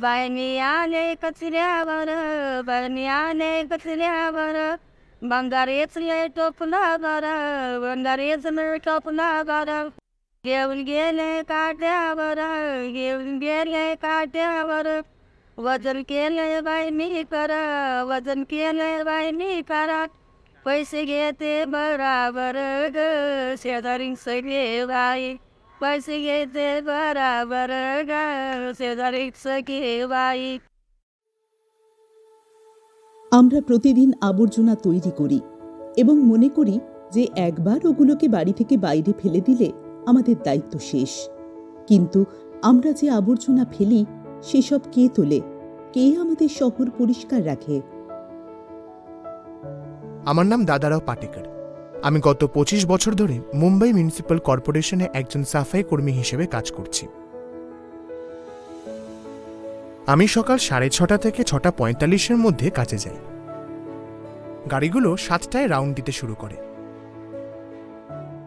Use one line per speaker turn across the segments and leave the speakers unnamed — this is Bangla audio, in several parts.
बायनी आले कचऱ्यावर बायनी आले कचऱ्यावर बंगारेच लय टोपला बर बंगारेच लय टोपला बर घेऊन गेले काट्यावर घेऊन गेले काट्यावर. वजन केलंय बाय मी करा वजन केलंय बाय मी करा. पैसे घेते बराबर ग शेजारी सगळे बाई. पैसे घेते बराबर ग शेजारी सगळे बाई
আমরা প্রতিদিন আবর্জনা তৈরি করি এবং মনে করি যে একবার ওগুলোকে বাড়ি থেকে বাইরে ফেলে দিলে আমাদের দায়িত্ব শেষ কিন্তু আমরা যে আবর্জনা ফেলি সেসব কে তোলে কে আমাদের শহর পরিষ্কার রাখে
আমার নাম দাদারাও পাটেকার আমি গত পঁচিশ বছর ধরে মুম্বাই মিউনিসিপ্যাল কর্পোরেশনে একজন সাফাই কর্মী হিসেবে কাজ করছি। আমি সকাল সাড়ে ছটা থেকে ছটা পঁয়তাল্লিশের মধ্যে কাজে যাই। গাড়িগুলো সাতটায় রাউন্ড দিতে শুরু করে।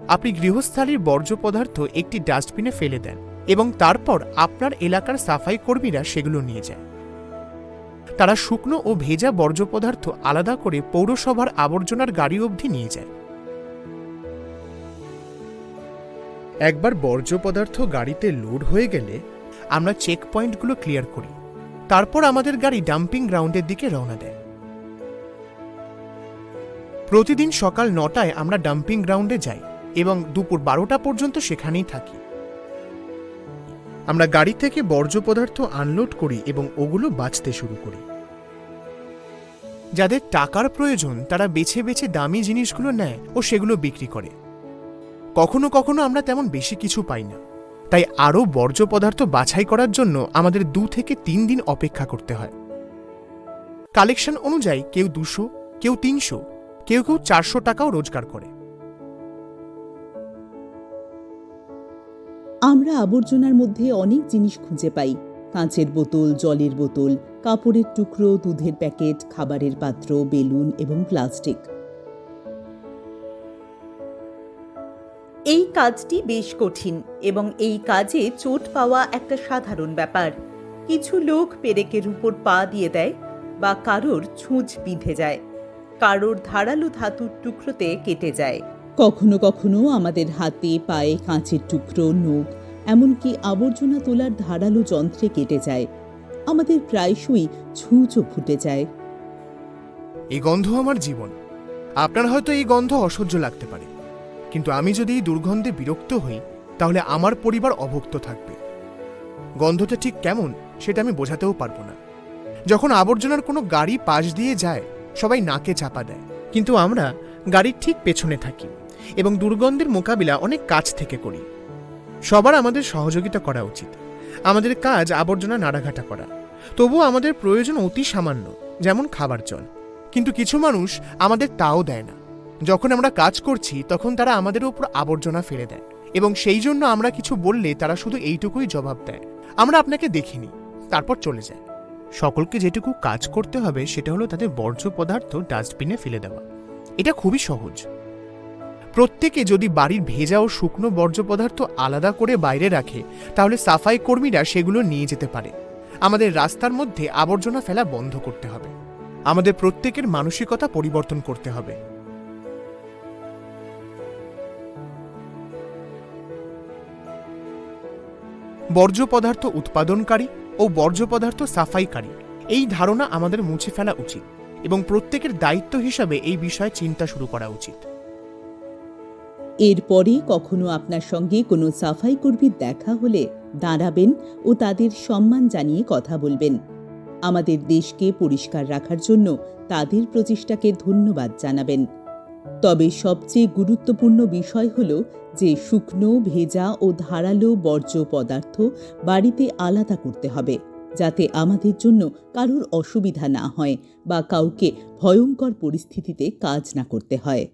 আপনি গৃহস্থালির বর্জ্য পদার্থ একটি ডাস্টবিনে ফেলে দেন এবং তারপর আপনার এলাকার সাফাই কর্মীরা সেগুলো নিয়ে যায়। তারা শুকনো ও ভেজা বর্জ্য পদার্থ আলাদা করে পৌরসভার আবর্জনার গাড়ি অবধি নিয়ে যায়। একবার বর্জ্য পদার্থ গাড়িতে লোড হয়ে গেলে আমরা চেক পয়েন্টগুলো ক্লিয়ার করি। তারপর আমাদের গাড়ি ডাম্পিং গ্রাউন্ডের দিকে রওনা দেয়। প্রতিদিন সকাল নটায় আমরা ডাম্পিং গ্রাউন্ডে যাই এবং দুপুর বারোটা পর্যন্ত সেখানেই থাকি। আমরা গাড়ি থেকে বর্জ্য পদার্থ আনলোড করি এবং ওগুলো বাঁচতে শুরু করি। যাদের টাকার প্রয়োজন তারা বেছে বেছে দামি জিনিসগুলো নেয় ও সেগুলো বিক্রি করে। কখনো কখনো আমরা তেমন বেশি কিছু পাই না। তাই আরও বর্জ্য পদার্থ বাছাই করার জন্য আমাদের দু থেকে তিন দিন অপেক্ষা করতে হয়। কালেকশন অনুযায়ী কেউ দুশো, কেউ তিনশো, কেউ কেউ চারশো টাকাও রোজগার করে।
আমরা আবর্জনার মধ্যে অনেক জিনিস খুঁজে পাই। কাঁচের বোতল, জলের বোতল, কাপড়ের টুকরো, দুধের প্যাকেট, খাবারের পাত্র, বেলুন এবং প্লাস্টিক।
এই কাজটি বেশ কঠিন এবং এই কাজে চোট পাওয়া একটা সাধারণ ব্যাপার। কিছু লোক পেরেকের উপর পা দিয়ে দেয় বা কারোর ছুঁচ বিঁধে যায়। কারোর ধারালো ধাতুর টুকরোতে কেটে যায়।
কখনো কখনো আমাদের হাতে পায়ে কাঁচের টুকরো নখ এমনকি আবর্জনা তোলার ধারালো যন্ত্রে কেটে যায়। আমাদের প্রায়শই ছুঁচও ফুটে যায়।
এই গন্ধ আমার জীবন। আপনার হয়তো এই গন্ধ অসহ্য লাগতে পারে। কিন্তু আমি যদি এই দুর্গন্ধে বিরক্ত হই, তাহলে আমার পরিবার অভুক্ত থাকবে। গন্ধটা ঠিক কেমন, সেটা আমি বোঝাতেও পারব না। যখন আবর্জনার কোনো গাড়ি পাশ দিয়ে যায়, সবাই নাকে চাপা দেয়। কিন্তু আমরা গাড়ির ঠিক পেছনে থাকি এবং দুর্গন্ধের মোকাবিলা অনেক কাছ থেকে করি। সবার আমাদের সহযোগিতা করা উচিত। আমাদের কাজ আবর্জনা নাড়াঘাটা করা। তবুও আমাদের প্রয়োজন অতি সামান্য, যেমন খাবার জল। কিন্তু কিছু মানুষ আমাদের তাও দেয় না। যখন আমরা কাজ করছি, তখন তারা আমাদের উপর আবর্জনা ফেলে দেয় এবং সেই জন্য আমরা কিছু বললে তারা শুধু এইটুকুই জবাব দেয়। আমরা আপনাকে দেখিনি। তারপর চলে যায়। সকলকে যেটুকু কাজ করতে হবে, সেটা হলো তাদের বর্জ্য পদার্থ ডাস্টবিনে ফেলে দেওয়া। এটা খুবই সহজ। প্রত্যেকে যদি বাড়ির ভেজা ও শুকনো বর্জ্য পদার্থ আলাদা করে বাইরে রাখে, তাহলে সাফাই কর্মীরা সেগুলো নিয়ে যেতে পারে। আমাদের রাস্তার মধ্যে আবর্জনা ফেলা বন্ধ করতে হবে। আমাদের প্রত্যেকের মানসিকতা পরিবর্তন করতে হবে। বর্জ্য পদার্থ উৎপাদনকারী ও বর্জ্য পদার্থ সাফাইকারী। এই ধারণা আমাদের মুছে ফেলা উচিত এবং প্রত্যেকের দায়িত্ব হিসাবে এই বিষয়ে চিন্তা শুরু করা উচিত।
এরপরে কখনো আপনার সঙ্গে কোনো সাফাই কর্মীর দেখা হলে দাঁড়াবেন ও তাদের সম্মান জানিয়ে কথা বলবেন। আমাদের দেশকে পরিষ্কার রাখার জন্য তাদের প্রচেষ্টাকে ধন্যবাদ জানাবেন। তবে সবচেয়ে গুরুত্বপূর্ণ বিষয় হল যে শুকনো, ভেজা ও ধারালো বর্জ্য পদার্থ বাড়িতে আলাদা করতে হবে, যাতে আমাদের জন্য কারোর অসুবিধা না হয় বা কাউকে ভয়ঙ্কর পরিস্থিতিতে কাজ না করতে হয়।